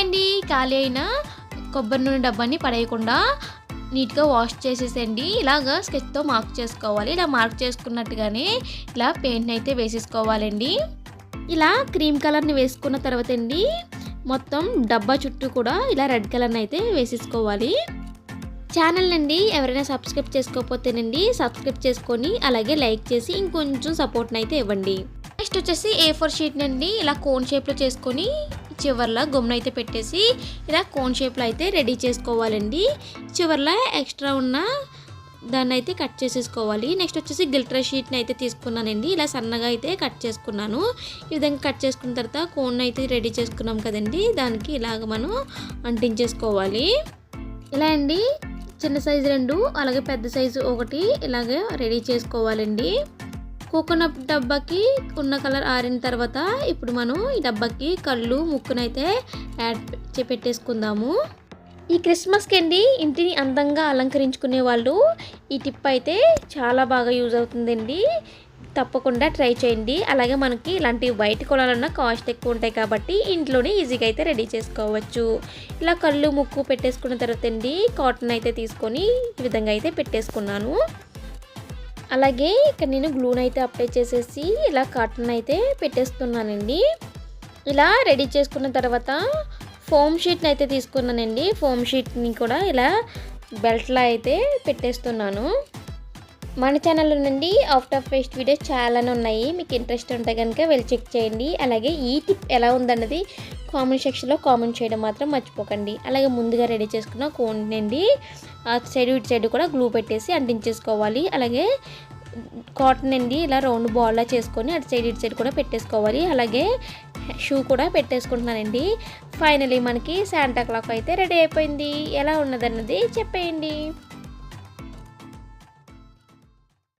అండి ఖాళీ అయిన కొబ్బరి నూనె డబ్బాని పడేయకుండా నీట్గా వాష్ చేసేసండి ఇలాగ స్కెచ్తో మార్క్ చేసుకోవాలి. ఇలా మార్క్ చేసుకున్నట్టుగానే ఇలా పెయింట్ని అయితే వేసేసుకోవాలండి. ఇలా క్రీమ్ కలర్ని వేసుకున్న తర్వాత అండి మొత్తం డబ్బా చుట్టూ కూడా ఇలా రెడ్ కలర్ని అయితే వేసేసుకోవాలి. ఛానల్ అండి ఎవరైనా సబ్స్క్రైబ్ చేసుకోకపోతేనండి సబ్స్క్రైబ్ చేసుకొని అలాగే లైక్ చేసి ఇంకొంచెం సపోర్ట్ని అయితే ఇవ్వండి. నెక్స్ట్ వచ్చేసి ఏ ఫోర్ షీట్ అండి ఇలా కోన్ షేప్లో చేసుకొని చివర్లో గమ్మున అయితే పెట్టేసి ఇలా కోన్ షేప్లో అయితే రెడీ చేసుకోవాలండి. చివర్లో ఎక్స్ట్రా ఉన్న దాన్ని అయితే కట్ చేసేసుకోవాలి. నెక్స్ట్ వచ్చేసి గిల్టర్ షీట్ని అయితే తీసుకున్నానండి. ఇలా సన్నగా అయితే కట్ చేసుకున్నాను. ఈ విధంగా కట్ చేసుకున్న తర్వాత కోన్ అయితే రెడీ చేసుకున్నాం కదండి. దానికి ఇలాగ మనం అంటించేసుకోవాలి. ఇలా అండి చిన్న సైజు రెండు అలాగే పెద్ద సైజు ఒకటి ఇలాగే రెడీ చేసుకోవాలండి. కోకోనట్ డబ్బాకి ఉన్న కలర్ ఆరిన తర్వాత ఇప్పుడు మనం ఈ డబ్బాకి కళ్ళు ముక్కునైతే యాడ్ పెట్టేసుకుందాము. ఈ క్రిస్మస్కి అండి ఇంటిని అందంగా అలంకరించుకునే వాళ్ళు ఈ టిప్ అయితే చాలా బాగా యూజ్ అవుతుందండి. తప్పకుండా ట్రై చేయండి. అలాగే మనకి ఇలాంటి బయట కొనాలన్నా కాస్ట్ ఎక్కువ ఉంటాయి కాబట్టి ఇంట్లోనే ఈజీగా అయితే రెడీ చేసుకోవచ్చు. ఇలా కళ్ళు ముక్కు పెట్టేసుకున్న తర్వాత అండి కాటన్ అయితే తీసుకొని ఈ విధంగా అయితే పెట్టేసుకున్నాను. అలాగే ఇక్కడ నేను గ్లూన్ అయితే అప్లై చేసేసి ఇలా కాటన్ అయితే పెట్టేస్తున్నానండి. ఇలా రెడీ చేసుకున్న తర్వాత ఫోమ్ షీట్ని అయితే తీసుకున్నానండి. ఫోమ్ షీట్ని కూడా ఇలా బెల్ట్లా అయితే పెట్టేస్తున్నాను. మన ఛానల్లో నుండి ఆఫ్టర్ పేస్ట్ వీడియోస్ చాలానే ఉన్నాయి. మీకు ఇంట్రెస్ట్ ఉంటే కనుక వెళ్ళి చెక్ చేయండి. అలాగే ఈ టిప్ ఎలా ఉందన్నది కామెంట్ సెక్షన్లో కామెంట్ చేయడం మాత్రం మర్చిపోకండి. అలాగే ముందుగా రెడీ చేసుకున్న కోన్ నుండి అటు సైడ్ ఇటు సైడ్ కూడా గ్లూ పెట్టేసి అంటించేసుకోవాలి. అలాగే కాటన్ అండి ఇలా రౌండ్ బాల్లా చేసుకొని అటు సైడ్ ఇటు సైడ్ కూడా పెట్టేసుకోవాలి. అలాగే షూ కూడా పెట్టేసుకుంటున్నానండి. ఫైనలీ మనకి శాంటా క్లాక్ అయితే రెడీ అయిపోయింది. ఎలా ఉన్నదన్నది చెప్పేయండి.